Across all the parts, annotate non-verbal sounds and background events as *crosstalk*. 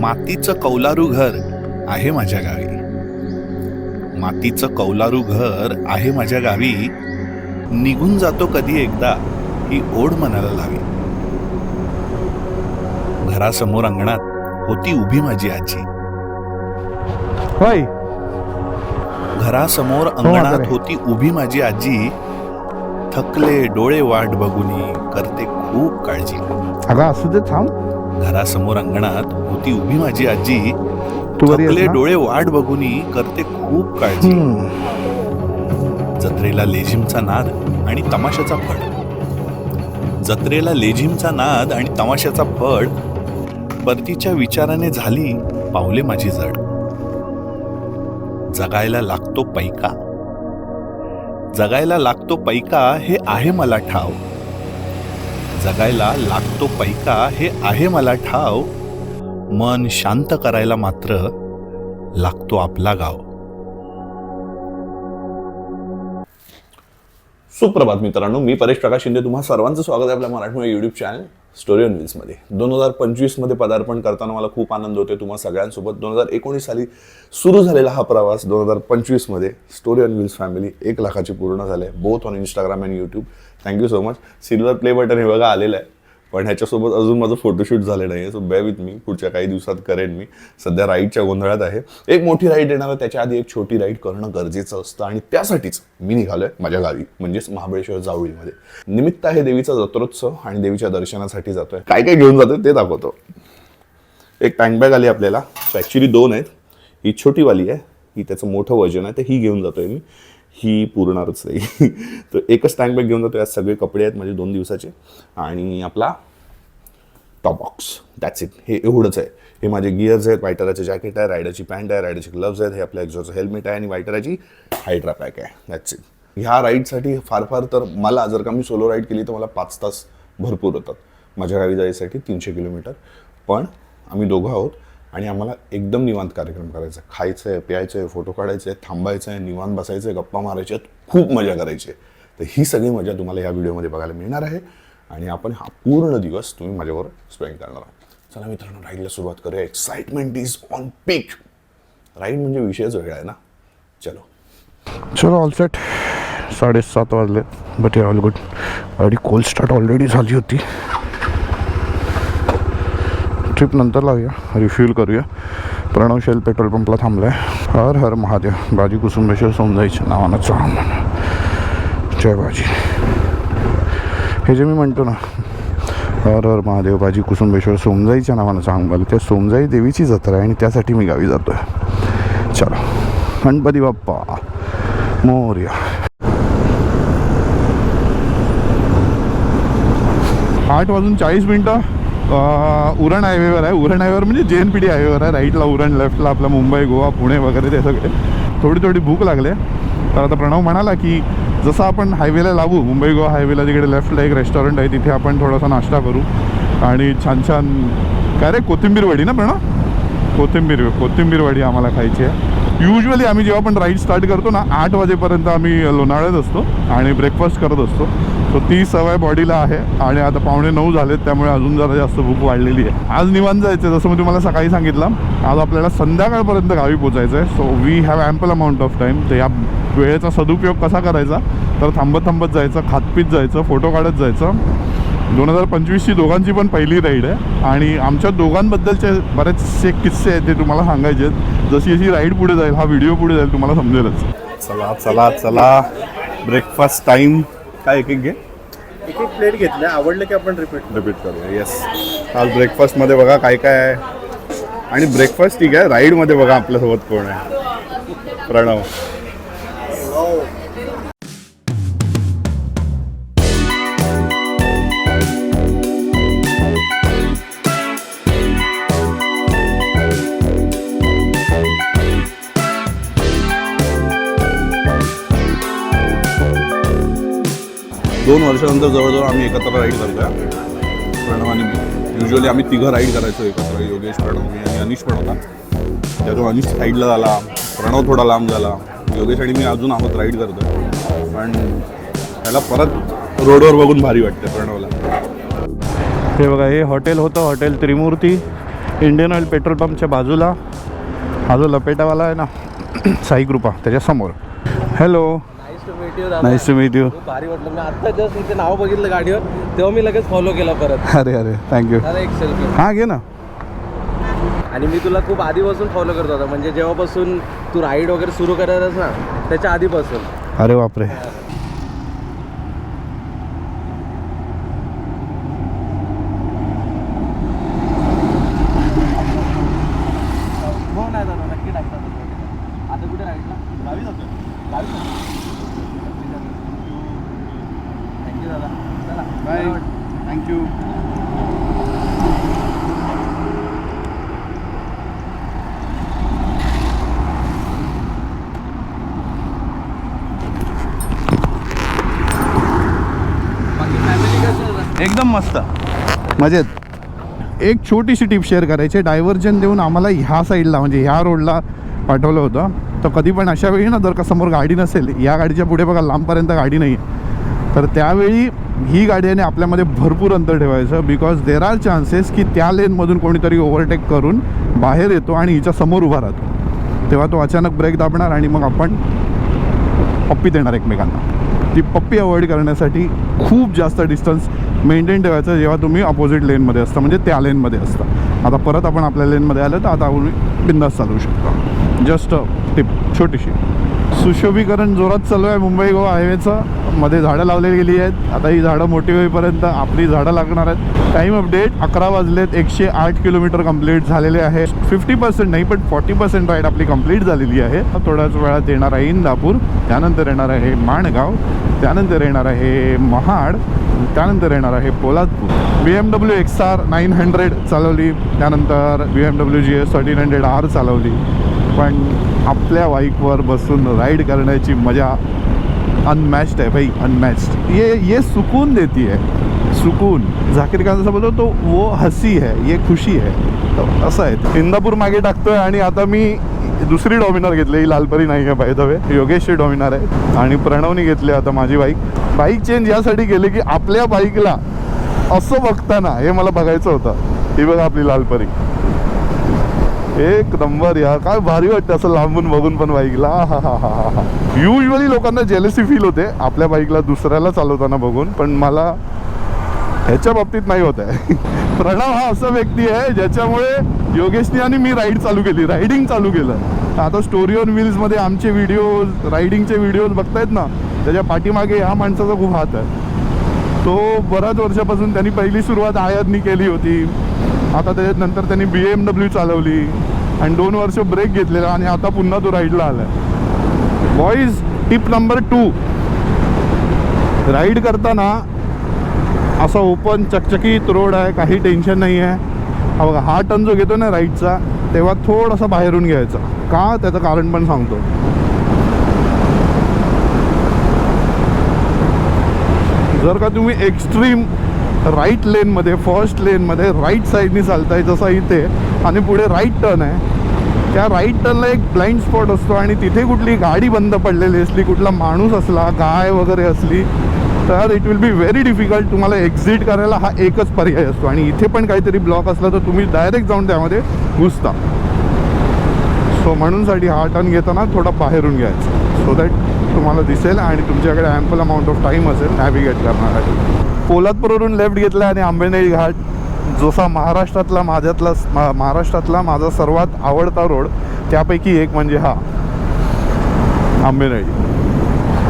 मातीचं कौलारू घर आहे माझ्या गावी. मातीचं कौलारू घर आहे माझ्या गावी. निघून जातो कधी एकदा ही ओढ मनाला लावी. घरासमोर अंगणात होती उभी माझी आजी. होय. घरासमोर हो. अंगणात होती उभी माझी आजी. थकले डोळे वाट बघुनी करते खूप काळजी. अगं असू दे थांब. घरासमोर अंगणात होती उभी माझी आजी. ना? डोळे वाट बघुनी करते खूप काळजी. जत्रेला लेझिमचा नाद आणि तमाशाचा फड. जत्रेला लेझिमचा नाद आणि तमाशाचा फड. परतीच्या विचाराने झाली पावले माझी जड. जगायला लागतो पैका. जगायला लागतो पैका हे आहे मला ठाव. जगायला लागतो पैका हे आहे मला ठाव. मन शांत करायला मात्र लागतो आपला गाव. सुप्रभात मित्रांनो मी परेश प्रकाश शिंदे. तुम्हा सर्वांचं स्वागत आहे आपल्या Marathi YouTube channel story on व्हील्समध्ये दोन हजार पंचवीसमध्ये पदार्पण करताना मला खूप आनंद होतो तुम्हा सगळ्यांसोबत. दोन हजार एकोणीस साली सुरू झालेला हा प्रवास दोन हजार पंचवीसमध्ये स्टोरी ऑन व्हील्स फॅमिली एक लाखाची पूर्ण झाले. Both on Instagram and YouTube thank you so much silver play button हे बघा आलेलं आहे. पण ह्याच्यासोबत अजून माझं फोटोशूट झालं नाही आहे सो बे विथ मी पुढच्या काही दिवसात करेन मी. सध्या राईडच्या गोंधळात आहे. एक मोठी राईड येणार त्याच्या आधी एक छोटी राईड करणं गरजेचं असतं आणि त्यासाठीच मी निघालोय माझ्या गावी म्हणजेच महाबळेश्वर जावळीमध्ये. निमित्त आहे देवीचा जत्रोत्सव आणि देवीच्या दर्शनासाठी जातोय. काय काय घेऊन जातो ते दाखवतो. एक टँक बॅग आली आपल्याला. ॲक्च्युली दोन आहेत. ही छोटीवाली आहे. ही त्याचं मोठं वजन आहे तर ही घेऊन जातोय मी. ही पुरणारच नाही. *laughs* तर एकच टँक बॅग घेऊन जातो. यात सगळे कपडे आहेत माझे दोन दिवसाचे. आणि आपला टॉप बॉक्स दॅट्स इट हे एवढंच आहे. हे माझे गिअर्स आहेत. वायटराचे जॅकेट आहे. रायडरची पॅन्ट आहे. रायडरचे ग्लव्स आहेत. हे आपल्या एक्झॉचं हेल्मेट आहे. आणि वायटराची हायड्रा पॅक आहे. दॅट्स इट ह्या राईडसाठी फार फार तर मला जर का मी सोलो राईड केली तर मला पाच तास भरपूर होतात. माझ्या गावी जायसाठी तीनशे किलोमीटर. पण आम्ही दोघं आहोत. आणि आम्हाला एकदम निवांत कार्यक्रम करायचा. आहे खायचं आहे प्यायचं आहे फोटो काढायचे आहे थांबायचं आहे निवांत बसायचं आहे गप्पा मारायच्या आहेत खूप मजा करायची. आहे तर ही सगळी मजा तुम्हाला या व्हिडिओमध्ये बघायला मिळणार आहे. आणि आपण हा पूर्ण दिवस तुम्ही माझ्याबरोबर स्पेंड करणार आहात. चला मित्रांनो राईडला सुरुवात करूया. Excitement is on peak ride म्हणजे विषयच वेगळा आहे ना? चलो. चलो ऑल सेट साडेसात वाजले बट ऑल गुड गाडी कोल्ड स्टार्ट ऑलरेडी झाली होती. ट्रिप नंतर लावूया. रिफ्यूल करूया. प्रणव शेल पेट्रोल पंपला थांबलाय. हर हर महादेव. बाजी कुसुंबेश्वर सोमजाईच्या नावानं चांग जय बाजी. हे जे मी म्हणतो ना हर हर महादेव बाजी कुसुंबेश्वर सोमजाईच्या नावानं सांग त्या सोमजाई देवीची जत्रा आहे आणि त्यासाठी मी गावी जातोय. चला. गणपती बाप्पा. मोर्या. आठ वाजून चाळीस मिनटं. उरण हायवेवर आहे. उरण हायवेवर म्हणजे जे एन पी डी हायवेवर आहे. राईटला उरण लेफ्टला आपला मुंबई गोवा पुणे वगैरे ते सगळे. थोडी थोडी भूक लागले तर आता प्रणव म्हणाला की जसं आपण हायवेला लावू मुंबई गोवा हायवेला तिकडे लेफ्टला एक रेस्टॉरंट आहे तिथे आपण थोडासा नाश्ता करू. आणि छान छान काय रे कोथिंबीर वडी ना प्रणव? कोथिंबीर कोथिंबीर वडी आम्हाला खायची आहे. युजली आम्ही जेव्हा पण राईड स्टार्ट करतो ना आठ वाजेपर्यंत आम्ही लोणावळ्यात असतो आणि ब्रेकफास्ट करत असतो. सो ती सवय बॉडीला आहे आणि आता पावणे नऊ झालेत त्यामुळे अजून जरा जास्त भूक वाढलेली आहे. आज निवांत जायचं जसं मी तुम्हाला सकाळी सांगितलं आज आपल्याला संध्याकाळपर्यंत गावी पोचायचं आहे so we have ample amount of time तर या वेळेचा सदुपयोग कसा करायचा? तर थांबत थांबत जायचं खातपीत जायचं फोटो काढत जायचं. दोन हजार पंचवीसची दोघांची पण पहिली राईड आहे. आणि आमच्या दोघांबद्दलचे बरेचसे किस्से आहेत ते तुम्हाला सांगायचे आहेत. जशी जशी राईड पुढे जाईल हा व्हिडिओ पुढे जाईल तुम्हाला समजेलच. चला चला चला. ब्रेकफास्ट टाइम काय एक एक घे. एक एक प्लेट घेतल्या आवडलं की आपण रिपीट रिपीट करूया येस आज ब्रेकफास्टमध्ये बघा काय काय आहे. आणि ब्रेकफास्ट ठीक आहे राईडमध्ये बघा आपल्यासोबत कोण आहे. प्रणव. दोन वर्षानंतर जवळजवळ आम्ही एकत्र राईड करतोय. प्रणव आणि मी युजली आम्ही तिघं राईड करायचो एकत्र. योगेश प्रणव मी आणि अनिश पण होता. त्यातून अनिश साईडला झाला प्रणव थोडा लांब झाला. योगेश आणि मी अजून आहोत राईड करतोय. पण त्याला परत रोडवर बघून भारी वाटते प्रणवला. हे बघा हे हॉटेल होतं hotel Trimurti. Indian Oil petrol पंपच्या बाजूला. हा जो लपेटावाला आहे ना *clears throat* साई कृपा त्याच्यासमोर हॅलो मीट यू दादा नाईस टू मीट यू खूप भारी वाटलं. मी आता जस्ट इथे नाव बघितलं गाडीवर तेव्हा मी लगेच फॉलो केलं परत. *laughs* अरे अरे थँक्यू दादा एक सेल्फी हां घे ना. आणि मी तुला खूप आधीपासून फॉलो करत होता. म्हणजे जेव्हापासून तू राईड वगैरे सुरू करायलास ना त्याच्या आधीपासून. अरे बापरे हो नाही दादा नक्की टाकतात आता कुठे राईडला गावी जातो गावी थँक्यू दादा चला बाय थँक्यू एकदम मस्त. मजेत. एक छोटीशी टिप शेअर करायची डायव्हर्जन देऊन आम्हाला ह्या साईडला म्हणजे ह्या रोडला पाठवलं होतं. तर कधी पण अशा वेळी ना जर का समोर गाडी नसेल या गाडीच्या पुढे बघा लांबपर्यंत गाडी नाही आहे तर त्यावेळी ही गाड्याने आपल्यामध्ये भरपूर अंतर ठेवायचं बिकॉज देर आर चान्सेस की त्या लेनमधून कोणीतरी ओव्हरटेक करून बाहेर येतो आणि हिच्या समोर उभा राहतो. तेव्हा तो अचानक ब्रेक दाबणार आणि मग आपण पप्पी देणार एकमेकांना. ती पप्पी अवॉइड करण्यासाठी खूप जास्त डिस्टन्स मेंटेन ठेवायचं जेव्हा तुम्ही अपोजिट लेनमध्ये असता म्हणजे त्या लेनमध्ये असता. आता परत आपण आपल्या लेनमध्ये आलं तर आता आपण बिंदास चालवू शकतो. जस्ट टिप छोटीशी. सुशोभीकरण जोरात चालू आहे. मुंबई गोवा हायवेचं. मध्ये झाडं लावली गेली आहेत. आता ही झाडं मोठी होईपर्यंत आपली झाडं लागणार आहेत. टाईम अपडेट अकरा वाजलेत. एकशे आठ किलोमीटर कंप्लीट झालेले आहे. फिफ्टी पर्सेंट नाही पण फॉर्टी पर्सेंट राईड आपली कंप्लीट झालेली आहे. थोड्याच वेळात येणार आहे इंदापूर. त्यानंतर येणार आहे माणगाव. त्यानंतर येणार आहे महाड. त्यानंतर येणार आहे Poladpur. B M W X R nine hundred चालवली. त्यानंतर B M W G S thirteen hundred R चालवली. पण आपल्या बाईकवर बसून राईड करण्याची मजा अनमॅच्ड आहे भाई अनमॅच्ड ये ये सुकून देती है सुकून. झाकीर खान जसं बोलतो तो वो हसी है ये खुशी है. तर असं आहे. इंदापूर मागे टाकतोय आणि आता मी दुसरी डॉमिनर घेतली. ही लालपरी नाही आहे बाय द वे योगेशची डॉमिनर आहे. आणि प्रणवनी घेतली आता माझी बाईक. बाईक चेंज यासाठी केली की आपल्या बाईकला असं बघताना हे मला बघायचं होतं. ही बघा आपली लालपरी. एक नंबर यार काय भारी वाटतं असं लांबून बघून पण बाईकला. हा हा हा हा युजली लोकांना जेलसी फील होते. आपल्या बाईकला दुसऱ्याला चालवताना बघून. पण मला ह्याच्या बाबतीत नाही होत आहे. *laughs* प्रणव हा असा व्यक्ती आहे ज्याच्यामुळे योगेशनी आणि मी राईड चालू केली. रायडिंग चालू केलं. आता स्टोरी ऑन व्हील्समध्ये आमचे व्हिडिओज रायडिंगचे व्हिडिओज बघतायत ना त्याच्या पाठीमागे ह्या माणसाचा खूप हात आहे. तो बऱ्याच वर्षापासून त्यांनी पहिली सुरुवात आयातनी केली होती. आता त्याच्यानंतर त्यांनी बी एम डब्ल्यू चालवली. आणि दोन वर्ष ब्रेक घेतलेला आणि आता पुन्हा तो राईडला आला आहे boys tip number two ride करताना असा ओपन चकचकीत रोड आहे काही टेन्शन नाही आहे हा बघा हा टर्न जो घेतो ना राईटचा तेव्हा थोडासा बाहेरून घ्यायचा. का? त्याचं कारण पण सांगतो. जर का तुम्ही एक्स्ट्रीम राईट लेनमध्ये फर्स्ट लेनमध्ये राईट साईडनी चालताय जसा इथे. आणि पुढे राईट टर्न आहे. त्या राईट टर्नला एक ब्लाइंड स्पॉट असतो आणि तिथे कुठली गाडी बंद पडलेली असली कुठला माणूस असला गाय वगैरे असली तर it will be very difficult तुम्हाला एक्झिट करायला हा एकच पर्याय असतो. आणि इथे पण काहीतरी ब्लॉक असला तर तुम्ही डायरेक्ट जाऊन त्यामध्ये घुसता. सो म्हणूनसाठी हा टर्न घेताना थोडा बाहेरून घ्यायचा. सो दॅट तुम्हाला दिसेल आणि तुमच्याकडे ॲम्पल अमाऊंट ऑफ टाईम असेल नॅव्हिगेट करण्यासाठी. पोलादपूरवरून लेफ्ट घेतला आणि आंबेनळी घाट जसा महाराष्ट्रातला माझ्यातला मा- महाराष्ट्रातला माझा सर्वात आवडता रोड त्यापैकी एक म्हणजे हा. आंबेनळी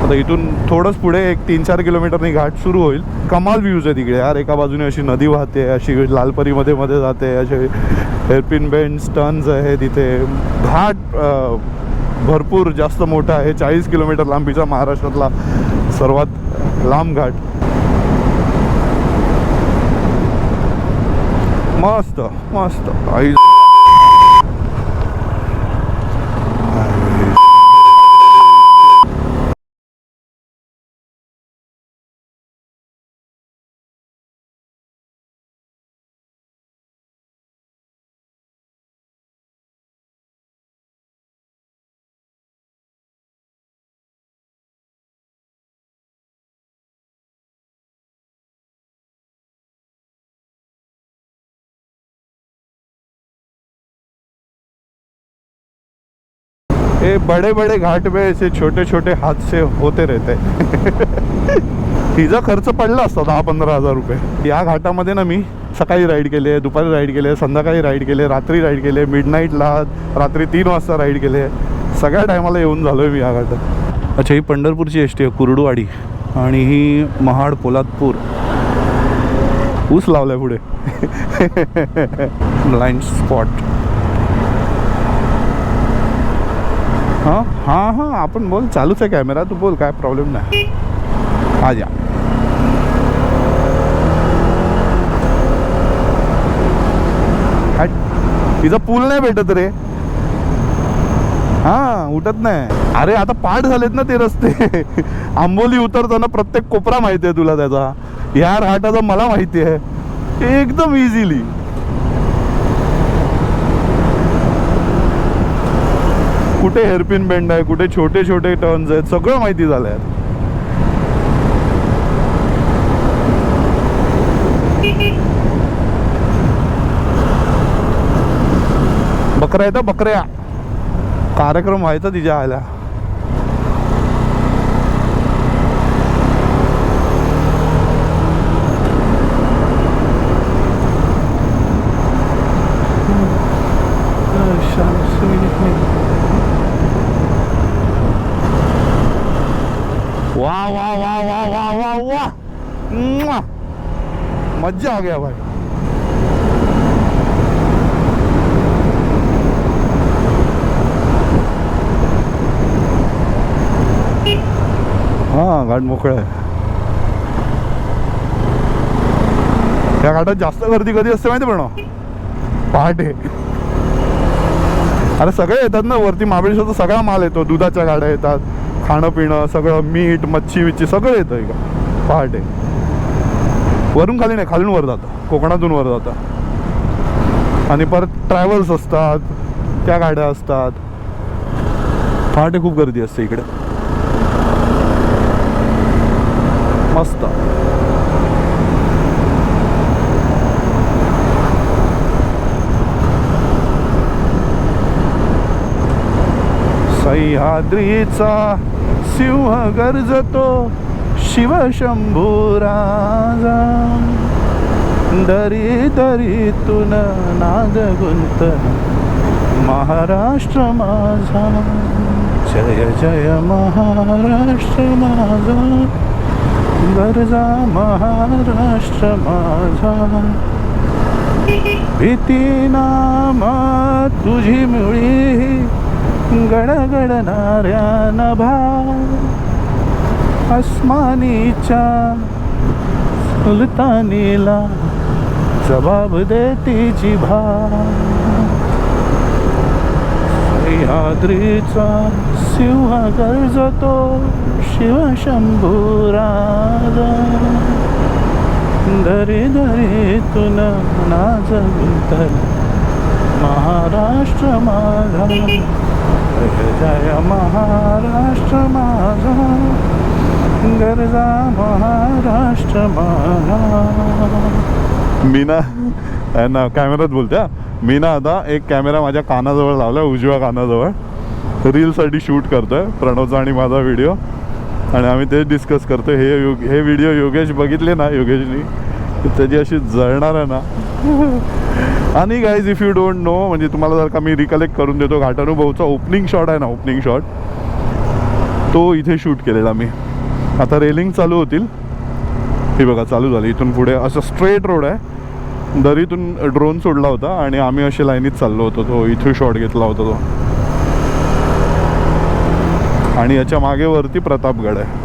आता इथून थोडंच पुढे एक तीन चार किलोमीटरनी घाट सुरू होईल. कमाल व्ह्यूज आहे तिकडे यार. एका बाजूने अशी नदी वाहते अशी लालपरीमध्ये मध्ये जाते असे हेअरपिन बेंड्स टर्न्स आहे तिथे घाट भरपूर जास्त मोठा आहे. चाळीस किलोमीटर लांबीचा महाराष्ट्रातला सर्वात लांब घाट. मस्त मस्त आई ये बड़े बड़े घाट में ऐसे छोटे छोटे हादसे होते रहते तिचा *laughs* खर्च पडला असता दहा पंधरा हजार रुपये। या घाटामध्ये ना मी सकाळी राईड केले दुपारी राईड केले संध्याकाळी राईड केले रात्री राईड केले मिड नाईटला रात्री तीन वाजता राईड केले. सगळ्या टायमाला येऊन झालो आहे मी या घाटात. अच्छा ही पंढरपूरची एस टी आहे कुर्डुवाडी. आणि ही महाड पोलादपूर. ऊस लावलाय पुढे. *laughs* ब्लाइंड स्पॉट हां हां हां आपण बोल चालूच आहे कॅमेरा तू बोल काय प्रॉब्लेम नाही. हा या. तिचा पूल नाही भेटत रे. हा उठत नाही. अरे आता पाठ झालेत ना ते रस्ते. *laughs* आंबोली उतरताना प्रत्येक कोपरा माहिती आहे तुला त्याचा. या घाटाचा मला माहिती आहे. एकदम इझिली कुठे हेअरपिन बेंड आहे कुठे छोटे छोटे टर्न्स आहेत सगळं माहिती झालं आहे बकऱ्या येतं बकऱ्या. कार्यक्रम व्हायचा तिच्या आल्या मजा आ गया भाई। हा घाट मोकळा आहे. या घाटात जास्त गर्दी कधी असते माहिती पण? पहाटे. अरे सगळे येतात ना वरती महाबळेश्वरचा सगळा माल येतो. दुधाच्या गाड्या येतात खाणं पिणं सगळं मीठ मच्छी विच्छी सगळं येतं का पहाटे. वरून खाली नाही खालून वर जातं. कोकणातून वर जातं. आणि परत ट्रॅव्हल्स असतात त्या गाड्या असतात. पहाटे खूप गर्दी असते इकडे. मस्त. सह्याद्रीचा सिंह गर्जतो. शिवशंभू राजा. दरी दरीतून नाद गुंत महाराष्ट्र माझा. जय जय महाराष्ट्र माझा. गरजा महाराष्ट्र माझा. भीती नामा तुझी मुळी. गडगडणाऱ्या नभा. अस्मानीच्या सुलतानीला जबाब देती जिभा सह्याद्रीचा शिव गरजतो शिवशंभू राजा दरी दरीतून नाच गुंतल महाराष्ट्र माझा. जय जय महाराष्ट्र माझा. गरजा महाराष्ट्र मीना आहे ना कॅमेरात बोलते मीना आता एक कॅमेरा माझ्या कानाजवळ लावला उजव्या कानाजवळ. रीलसाठी शूट करतोय प्रणवचा आणि माझा व्हिडिओ आणि आम्ही तेच डिस्कस करतो हे योग हे व्हिडिओ योगेश बघितले ना योगेशनी त्याची अशी जळणार आहे ना. आणि guys if you don't know म्हणजे तुम्हाला जर का मी रिकलेक्ट करून देतो घाटानुभवचा ओपनिंग शॉट आहे ना ओपनिंग शॉट तो इथे शूट केलेला मी. आता रेलिंग चालू होतील. हे बघा चालू झाली. इथून पुढे असं स्ट्रेट रोड आहे. दरीतून ड्रोन सोडला होता आणि आम्ही असे लाईनीत चाललो होतो. तो इथे शॉट घेतला होता तो. आणि याच्या मागे वरती प्रतापगड आहे.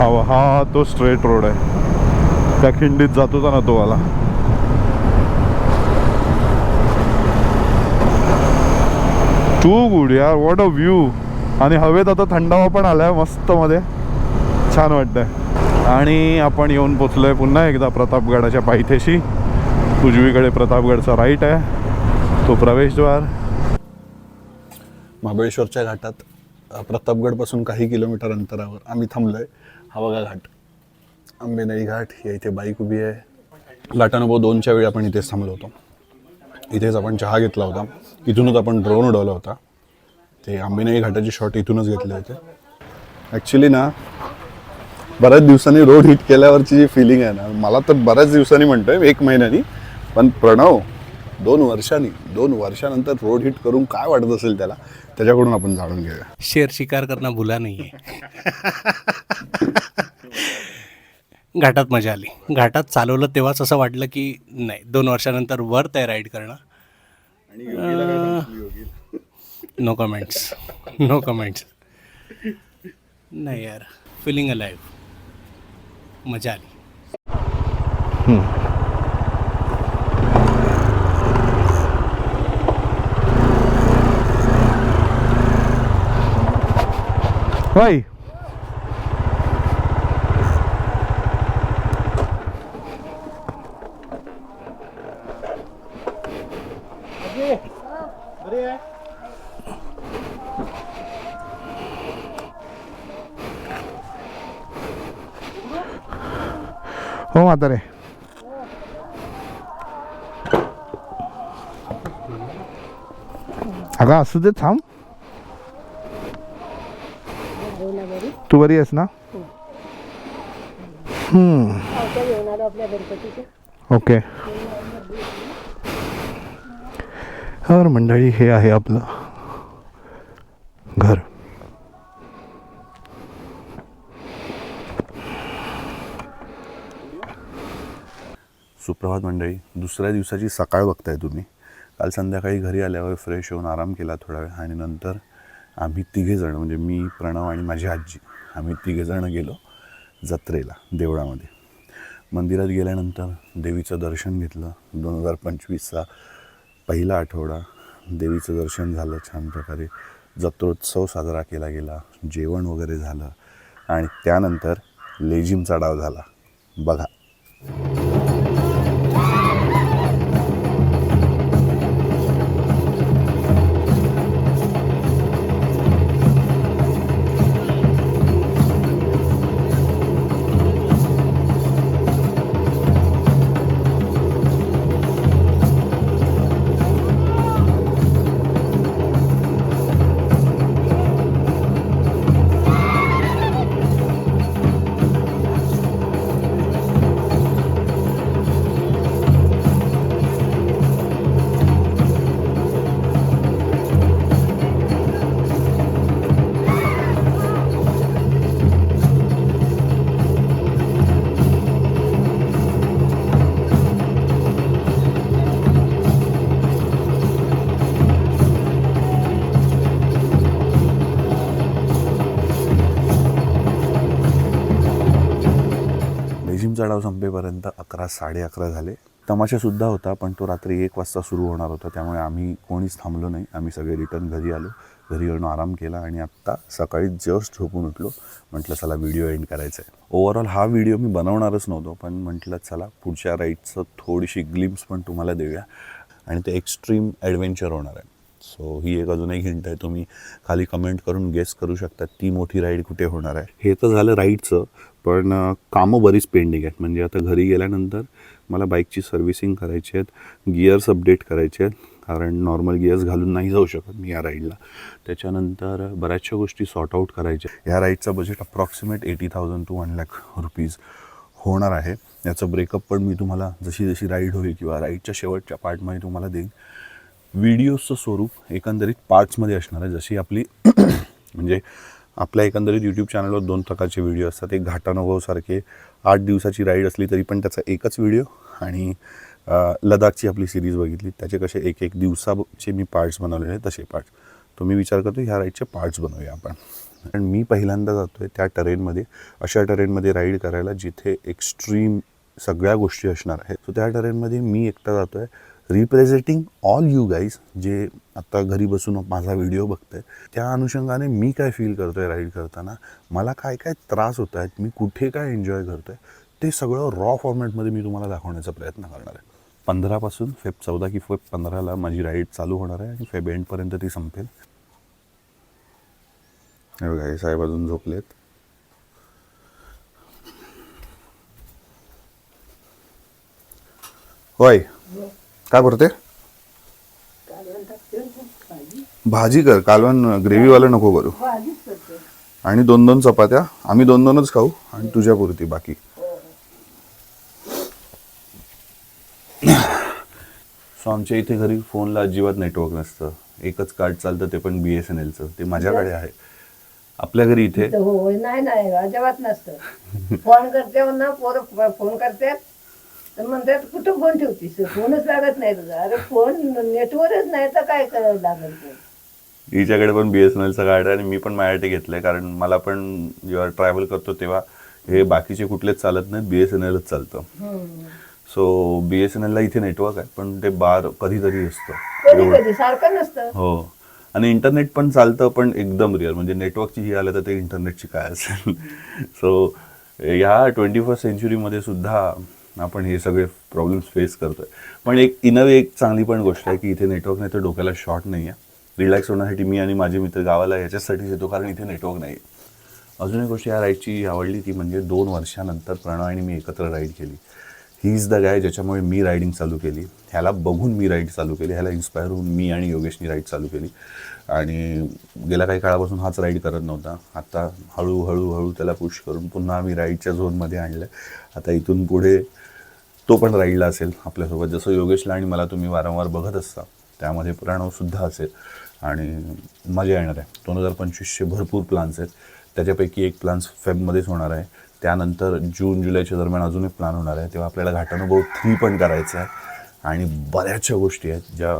हा हा तो स्ट्रेट रोड आहे. त्या खिंडीत जात होता ना तो वाला टू गुड यार वॉट अ व्ह्यू आणि हवेत आता थंडावा पण आलाय मस्त मध्ये. छान वाटतंय. आणि आपण येऊन पोचलोय पुन्हा एकदा प्रतापगडाच्या पायथ्याशी. उजवीकडे प्रतापगडचा राईट आहे. तो प्रवेशद्वार. महाबळेश्वरच्या घाटात प्रतापगडपासून काही किलोमीटर अंतरावर आम्ही थांबलोय. हा बघा घाट. आंबेनळी घाट या इथे बाईक उभी आहे. लाटानुभव दोनच्या वेळी आपण इथेच थांबलो होतो. इथेच आपण चहा घेतला होता. इथूनच आपण ड्रोन उडवला होता. ते आंबेनाई घाटाचे शॉट इथूनच घेतले होते. ॲक्च्युली ना बऱ्याच दिवसांनी रोड हिट केल्यावरची जी फिलिंग आहे ना मला तर बऱ्याच दिवसांनी म्हणतोय एक महिन्यानी. पण प्रणव दोन वर्षांनी दोन वर्षानंतर रोड हिट करून काय वाटत असेल त्याला त्याच्याकडून आपण जाणून घेऊया. शेर शिकार करना भुला नहीं *laughs* घाटात मजा आली. घाटात चालवलं तेव्हाच असं वाटलं की नाही दोन वर्षानंतर वर ते राईड करणं नो कमेंट्स नो कमेंट्स नाही यार फिलिंग अ लाईव्ह मजा आली. होय. म्हातारे. अगं असू दे थांब. तू बरी आहेस ना? ओके. हर मंडळी हे आहे आपलं घर सुप्रभात मंडळी. दुसऱ्या दिवसाची सकाळ बघताय तुम्ही. काल संध्याकाळी घरी आल्यावर फ्रेश होऊन आराम केला थोडा वेळ आणि नंतर आम्ही तिघेजण म्हणजे मी प्रणव आणि माझी आजी आम्ही तिघेजण गेलो जत्रेला देवळामध्ये. मंदिरात गेल्यानंतर देवीचं दर्शन घेतलं. दोन हजार पंचवीसचा पहिला आठवडा. देवीचं दर्शन झालं छान प्रकारे. जत्रोत्सव साजरा केला गेला. जेवण वगैरे झालं. आणि त्यानंतर लेझिमचा डाव झाला. बघा. रात्रीपर्यंत अकरा साडे अकरा झाले. तमाशासुद्धा होता पण तो रात्री एक वाजता सुरू होणार होता. त्यामुळे आम्ही कोणीच थांबलो नाही. आम्ही सगळे रिटर्न घरी आलो. घरी येऊन आराम केला आणि आत्ता सकाळी जस्ट झोपून उठलो. म्हटलं चला व्हिडिओ एंड करायचा आहे ओव्हरऑल हा व्हिडिओ मी बनवणारच नव्हतो पण म्हटलं चला पुढच्या राईडचं थोडीशी ग्लिम्स पण तुम्हाला देऊया. आणि ते एक्स्ट्रीम ॲडव्हेंचर होणार आहे. सो ही एक अजून एक हिंट आहे. तुम्ही खाली कमेंट करून गेस करू शकता ती मोठी राईड कुठे होणार आहे. हे तर झालं राईडचं पण कामं बरीच पेंडिंग आहेत. म्हणजे आता घरी गेल्यानंतर मला बाईकची सर्व्हिसिंग करायची आहेत गिअर्स अपडेट करायचे आहेत. कारण नॉर्मल गिअर्स घालून नाही जाऊ शकत मी या राईडला त्याच्यानंतर बऱ्याचशा गोष्टी सॉर्ट आऊट करायच्या या राईडचं budget approximate eighty thousand to one lakh rupees होणार आहे. याचं ब्रेकअप पण मी तुम्हाला जशी जशी राईड होईल किंवा राईडच्या शेवटच्या पार्टमध्ये तुम्हाला देईन. व्हिडिओजचं स्वरूप एकंदरीत पार्ट्समध्ये असणार आहे. जशी आपली *clears throat* म्हणजे आपल्या एकंदरीत यूट्यूब चॅनलवर दोन प्रकारचे व्हिडिओ असतात. एक घाटानुभवसारखे आठ दिवसाची राईड असली तरी पण त्याचा एकच व्हिडिओ आणि लदाखची लडाखची आपली सिरीज बघितली. त्याचे कसे एक एक दिवसाचे मी पार्ट्स बनवलेले आहेत. तसे पार्ट्स तो मी विचार करतो ह्या राईडचे पार्ट्स बनवूया आपण. कारण मी पहिल्यांदा जातो आहे त्या टरेनमध्ये अशा टरेनमध्ये राईड करायला जिथे एक्स्ट्रीम सगळ्या गोष्टी असणार आहेत. सो त्या टरेनमध्ये मी एकटा जातो आहे रिप्रेझेंटिंग ऑल यू गाईज जे आत्ता घरी बसून माझा व्हिडिओ बघताय त्या अनुषंगाने मी काय फील करतो आहे राईड करताना मला काय काय त्रास होत आहेत मी कुठे काय एन्जॉय करतो आहे ते सगळं रॉ फॉर्मॅटमध्ये मी तुम्हाला दाखवण्याचा प्रयत्न करणार आहे. पंधरापासून फेब चौदा की फेब पंधराला माझी राईड चालू होणार आहे आणि फेब एंडपर्यंत ती संपेल. हे बघा हे साहेब अजून झोपलेत. होय. काय करते? भाजी कर कालवण ग्रेव्हीवालं नको करू. आणि दोन दोन चपात्या आम्ही दोन दोनच खाऊ आणि तुझ्या पुरती बाकी. सो आमच्या इथे घरी फोनला अजिबात नेटवर्क नसतं. एकच कार्ड चालतं ते पण बी एस एन एलचं ते माझ्याकडे आहे. आपल्या घरी इथे हो नाही नाही अजिबात नसतं. फोन करते ना पोर फोन करतात. तर म्हणतात कुठं फोन ठेवतीस? फोनच लागत नाही तुझा. अरे फोन नेटवरच नाही तर काय करायला लागेल हिच्याकडे पण बी एस एन एलचं कार्ड आहे आणि मी पण माझ्यासाठी घेतलंय कारण मला पण जेव्हा ट्रॅव्हल करतो तेव्हा हे बाकीचे कुठलेच चालत नाहीत बी एस एन एलच चालतं. सो बी एस एन एलला इथे नेटवर्क आहे पण ते बार कधीतरी असतं. सारखं नसतं. हो. आणि इंटरनेट पण चालतं पण एकदम रिअल म्हणजे नेटवर्कची ही आलं तर ते इंटरनेटची काय असेल. *laughs* सो ह्या ट्वेंटी फर्स्ट सेंचुरीमध्ये सुद्धा आपण हे सगळे प्रॉब्लेम्स फेस करतोय. पण एक इन अ वे एक चांगली पण गोष्ट आहे की इथे नेटवर्क नाही तर डोक्याला शॉर्ट नाही आहे. रिलॅक्स होण्यासाठी मी आणि माझे मित्र गावाला याच्यासाठीच येतो कारण इथे नेटवर्क नाही आहे. अजून एक गोष्ट या राईडची आवडली ती म्हणजे दोन वर्षानंतर प्रणव आणि मी एकत्र राईड केली. ही इज द गाय ज्याच्यामुळे मी रायडिंग चालू केली. ह्याला बघून मी राईड चालू केली. ह्याला इन्स्पायर होऊन मी आणि योगेशनी राईड चालू केली. आणि गेल्या काही काळापासून हाच राईड करत नव्हता. आता हळूहळू हळू त्याला पुश करून पुन्हा आम्ही राईडच्या झोनमध्ये आणलं आता इथून पुढे तो पण राईडला असेल आपल्यासोबत. जसं योगेशला आणि मला तुम्ही वारंवार बघत असता त्यामध्ये प्रणवसुद्धा असेल आणि मजा येणार आहे. दोन हजार पंचवीसशे भरपूर प्लान्स आहेत. त्याच्यापैकी एक प्लान्स फेबमध्येच होणार आहे. त्यानंतर जून जुलैच्या दरम्यान अजून एक प्लॅन होणार आहे. तेव्हा आपल्याला घाटानुभव थ्री पण करायचं आहे. आणि बऱ्याचशा गोष्टी आहेत ज्या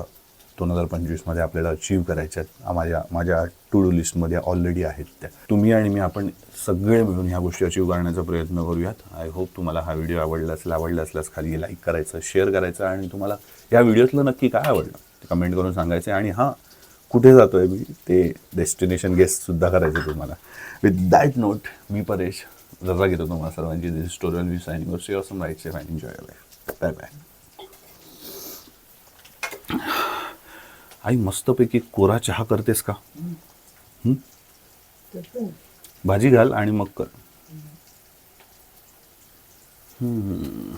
दोन हजार पंचवीसमध्ये आपल्याला अचीव करायच्या आहेत. माझ्या माझ्या टू डू लिस्टमध्ये ऑलरेडी आहेत त्या. तुम्ही आणि मी आपण सगळे मिळून ह्या गोष्टी अचीव करण्याचा प्रयत्न करूयात. आय होप तुम्हाला हा व्हिडिओ आवडला असेल आवडला असल्यास खाली लाईक करायचं शेअर करायचं आणि तुम्हाला या व्हिडिओतलं नक्की काय आवडलं ते कमेंट करून सांगायचं. आणि हां कुठे जातो आहे मी ते डेस्टिनेशन गेस्टसुद्धा करायचं तुम्हाला. विथ दॅट नोट मी परेश रजा घेतो तुम्हाला सर्वांची. This story on wheels signing see awesome ride safe and enjoy bye bye आई मस्तपैकी कोरा चहा करतेस का? हं? भाजी घाल आणि मग कर. हम्म